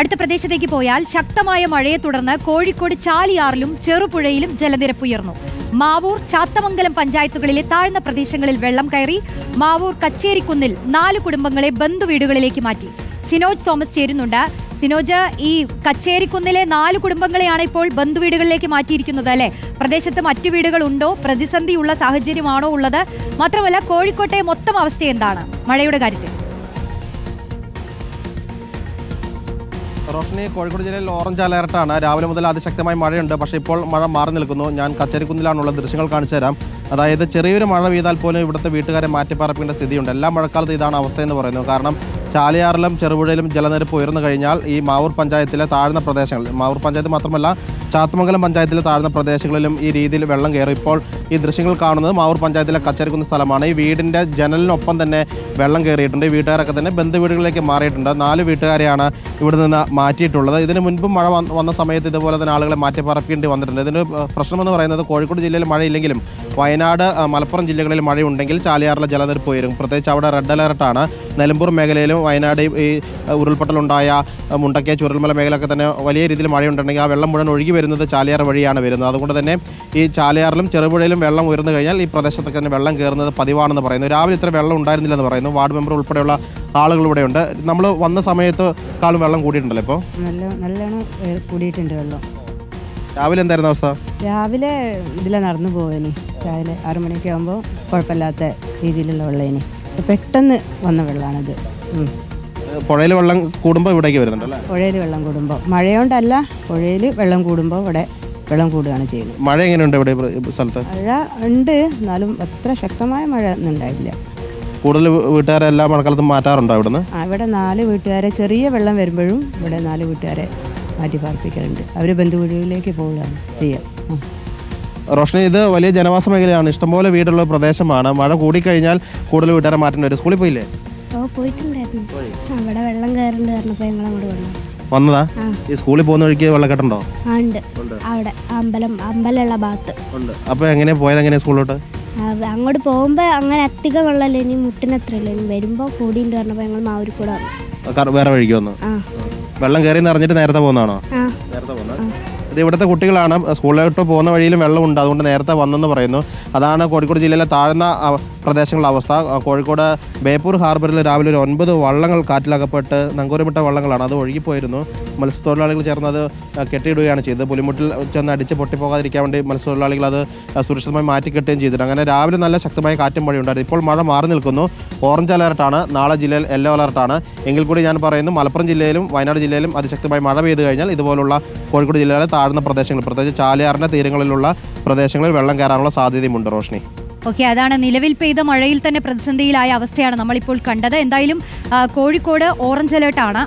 അടുത്ത പ്രദേശത്തേക്ക് പോയാൽ ശക്തമായ മഴയെ തുടർന്ന് കോഴിക്കോട് ചാലിയാറിലും ചെറുപുഴയിലും ജലനിരപ്പ് ഉയർന്നു. മാവൂർ ചാത്തമംഗലം പഞ്ചായത്തുകളിലെ താഴ്ന്ന പ്രദേശങ്ങളിൽ വെള്ളം കയറി മാവൂർ കച്ചേരിക്കുന്നിൽ നാല് കുടുംബങ്ങളെ ബന്ധുവീടുകളിലേക്ക് മാറ്റി. സിനോജ് തോമസ് ചേരുന്നുണ്ട്. സിനോജ് ഈ കച്ചേരിക്കുന്നിലെ നാല് കുടുംബങ്ങളെയാണ് ഇപ്പോൾ ബന്ധുവീടുകളിലേക്ക് മാറ്റിയിരിക്കുന്നത് അല്ലെ? പ്രദേശത്ത് മറ്റു വീടുകളുണ്ടോ? പ്രതിസന്ധിയുള്ള സാഹചര്യമാണോ ഉള്ളത്? മാത്രമല്ല കോഴിക്കോട്ടെ മൊത്തം അവസ്ഥ എന്താണ്? മഴയുടെ കാര്യത്തിൽ. റോഷനി കോഴിക്കോട് ജില്ലയിൽ ഓറഞ്ച് അലേർട്ടാണ് രാവിലെ മുതൽ അതിശക്തമായ മഴയുണ്ട്. പക്ഷേ ഇപ്പോൾ മഴ മാറി നിൽക്കുന്നു. ഞാൻ കച്ചേരിക്കുന്നിലാണുള്ള ദൃശ്യങ്ങൾ കാണിച്ചു തരാം അതായത് ചെറിയൊരു മഴ പെയ്താൽ പോലും ഇവിടുത്തെ വീട്ടുകാരെ മാറ്റിപ്പാർപ്പിക്കേണ്ട സ്ഥിതിയുണ്ട്. എല്ലാ മഴക്കാലത്ത് ഇതാണ് അവസ്ഥ എന്ന് പറയുന്നത് കാരണം ചാലിയാറിലും ചെറുപുഴയിലും ജലനിരപ്പ് ഉയർന്നു കഴിഞ്ഞാൽ ഈ മാവൂർ പഞ്ചായത്തിലെ താഴ്ന്ന പ്രദേശങ്ങൾ മാവൂർ പഞ്ചായത്ത് മാത്രമല്ല ചാത്തമംഗലം പഞ്ചായത്തിലെ താഴ്ന്ന പ്രദേശങ്ങളിലും ഈ രീതിയിൽ വെള്ളം കയറി. ഇപ്പോൾ ഈ ദൃശ്യങ്ങൾ കാണുന്നത് മാവൂർ പഞ്ചായത്തിലെ കച്ചേരിക്കുന്ന സ്ഥലമാണ്. ഈ വീടിന്റെ ജനലിനൊപ്പം തന്നെ വെള്ളം കയറിയിട്ടുണ്ട്. ഈ വീട്ടുകാരൊക്കെ തന്നെ ബന്ധുവീടുകളിലേക്ക് മാറിയിട്ടുണ്ട്. നാല് വീട്ടുകാരെയാണ് ഇവിടെ നിന്ന് മാറ്റിയിട്ടുള്ളത്. ഇതിന് മുൻപും മഴ വന്ന- സമയത്ത് ഇതുപോലെ തന്നെ ആളുകളെ മാറ്റി പറപ്പിക്കേണ്ടി വന്നിട്ടുണ്ട്. ഇതിന് പ്രശ്നമെന്ന് പറയുന്നത് കോഴിക്കോട് ജില്ലയിൽ മഴയില്ലെങ്കിലും വയനാട് മലപ്പുറം ജില്ലകളിൽ മഴയുണ്ടെങ്കിൽ ചാലിയാറിലെ ജലനിരപ്പ് ഉയരും. പ്രത്യേകിച്ച് അവിടെ റെഡ് അലർട്ടാണ്. നിലമ്പൂർ മേഖലയിലും വയനാട് ഈ ഉരുൾപൊട്ടലുണ്ടായ മുണ്ടക്കയ ചുരൽമല മേഖലയൊക്കെ തന്നെ വലിയ രീതിയിൽ മഴയുണ്ടെങ്കിൽ ആ വെള്ളം മുഴുവൻ ഒഴുകി വരുന്നത് ചാലിയാർ വഴിയാണ് വരുന്നത്. അതുകൊണ്ട് തന്നെ ഈ ചാലിയാറിലും ചെറുപുഴയിലും വെള്ളം ഉയർന്നു കഴിഞ്ഞാൽ ഈ പ്രദേശത്തൊക്കെ തന്നെ വെള്ളം കയറുന്നത് പതിവാണെന്ന് പറയുന്നു. രാവിലെ ഇത്ര വെള്ളം ഉണ്ടായിരുന്നില്ലെന്ന് പറയുന്നു. വാർഡ് മെമ്പർ ഉൾപ്പെടെയുള്ള ആളുകൾ ഇവിടെയുണ്ട് നമ്മൾ വന്ന സമയത്ത് കാളും വെള്ളം കൂടിയിട്ടുണ്ടല്ലോ ഇപ്പോൾ നല്ല നല്ലോണം കൂടിയിട്ടുണ്ട് വെള്ളം. രാവിലെ എന്തായിരുന്നു അവസ്ഥ? രാവിലെ ഇതിലെ നടന്നു പോവേനി. രാവിലെ ആറു മണിയൊക്കെ ആകുമ്പോൾ കുഴപ്പമില്ലാത്ത രീതിയിലുള്ള വെള്ളേനി. പെട്ടെന്ന് വന്ന വെള്ളമാണിത്. പുഴയിൽ വെള്ളം കൂടുമ്പോൾ ഇവിടേക്ക് വരുന്നുണ്ട് അല്ലേ? പുഴയിൽ വെള്ളം കൂടുമ്പോൾ മഴയോണ്ടല്ല പുഴയിൽ വെള്ളം കൂടുമ്പോൾ ഇവിടെ വെള്ളം കൂടുകയാണ് ചെയ്യുന്നത്. മഴ എങ്ങനെയുണ്ട് ഇവിടെ ഈ സ്ഥലത്ത്? മഴ ഉണ്ട് എന്നാലും അത്ര ശക്തമായ മഴ ഒന്നും ഉണ്ടായില്ല കൂടുതൽ വീട്ടുകാരെ എല്ലാ മഴക്കാലത്തും മാറ്റാറുണ്ടോ ഇവിടുന്ന്? ആ ഇവിടെ നാല് വീട്ടുകാരെ ചെറിയ വെള്ളം വരുമ്പോഴും ഇവിടെ നാല് വീട്ടുകാരെ മാറ്റി പാർപ്പിക്കലുണ്ട്. അവർ ബന്ധുവീടുകളിലേക്ക് പോവുകയാണ് ചെയ്യുക. റോഷനി ഇത് വലിയ ജനവാസ മേഖലയാണ്. ഇഷ്ടംപോലെ വീടുള്ള പ്രദേശമാണ്. മഴ കൂടിക്കഴിഞ്ഞാൽ കൂടുതൽ വീട്ടുകാരെ മാറ്റേണ്ടി വരും. സ്കൂളിൽ പോയില്ലേ? പോയിട്ടുണ്ടായിരുന്നു. അവിടെ വെള്ളം കയറുന്നുണ്ട് പറഞ്ഞപ്പോൾ ഞങ്ങൾ അങ്ങോട്ട് വന്നു. വന്നതാ? ഈ സ്കൂളിൽ പോകുന്ന വഴിക്ക് വെള്ളക്കെട്ടുണ്ടോ? ഉണ്ട്. അവിടെ അമ്പലം അമ്പലമുള്ള ഭാഗത്ത്. ഉണ്ട്. അപ്പോൾ എങ്ങനെ പോയത്? എങ്ങനെ സ്കൂളിലോട്ട്? അങ്ങോട്ട് പോകുമ്പോൾ അങ്ങനെ അധികം വെള്ളമല്ല. ഇനി മുട്ടിനത്രയില്ല ഇനി വരുമ്പോൾ കൂടിയുണ്ട് പറഞ്ഞപ്പോൾ ഞങ്ങൾ മാവൂരി കൂടെ വന്നു. വേറെ വഴിക്ക് വന്നു. വെള്ളം കയറി നിറഞ്ഞിട്ട് നേരത്തെ പോകുന്നതാണോ? നേരത്തെ പോകുന്നത്? ഇത് ഇവിടുത്തെ കുട്ടികളാണ് സ്കൂളിലോട്ട് പോകുന്ന വഴിയിലും വെള്ളമുണ്ട് അതുകൊണ്ട് നേരത്തെ വന്നെന്ന് പറയുന്നു. അതാണ് കോഴിക്കോട് ജില്ലയിലെ താഴ്ന്ന പ്രദേശങ്ങളുടെ അവസ്ഥ. കോഴിക്കോട് ബേപ്പൂർ ഹാർബറിൽ രാവിലെ ഒരു ഒൻപത് വള്ളങ്ങൾ കാറ്റിലകപ്പെട്ട് നങ്കൂരമിട്ട വള്ളങ്ങളാണ്. അത് ഒഴുകിപ്പോയിരുന്നു. മത്സ്യത്തൊഴിലാളികൾ ചേർന്നത് കെട്ടിയിടുകയാണ് ചെയ്തത്. പുലിമുട്ടിൽ ചെന്ന് അടിച്ച് പൊട്ടിപ്പോകാതിരിക്കാൻ വേണ്ടി മത്സ്യത്തൊഴിലാളികൾ അത് സുരക്ഷിതമായി മാറ്റിക്കെട്ടുകയും ചെയ്തിട്ടുണ്ട് അങ്ങനെ രാവിലെ നല്ല ശക്തമായ കാറ്റും മഴയുണ്ടായിരുന്നു ഇപ്പോൾ മഴ മാറി നിൽക്കുന്നു. ഓറഞ്ച് അലർട്ടാണ് നാളെ ജില്ലയിൽ യെല്ലോ അലർട്ടാണ് എങ്കിൽ കൂടി ഞാൻ പറയുന്നു മലപ്പുറം ജില്ലയിലും വയനാട് ജില്ലയിലും അതിശക്തമായി മഴ പെയ്തു കഴിഞ്ഞാൽ ഇതുപോലുള്ള കോഴിക്കോട് ജില്ലയിലെ താഴ്ന്ന പ്രദേശങ്ങൾ പ്രത്യേകിച്ച് ചാലിയാറിന്റെ തീരങ്ങളിലുള്ള പ്രദേശങ്ങളിൽ വെള്ളം കയറാനുള്ള സാധ്യതയുമുണ്ട് റോഷ്നി. ഓക്കെ അതാണ് നിലവിൽ പെയ്ത മഴയിൽ തന്നെ പ്രതിസന്ധിയിലായ അവസ്ഥയാണ് നമ്മളിപ്പോൾ കണ്ടത്. എന്തായാലും കോഴിക്കോട് ഓറഞ്ച് അലേർട്ടാണ്.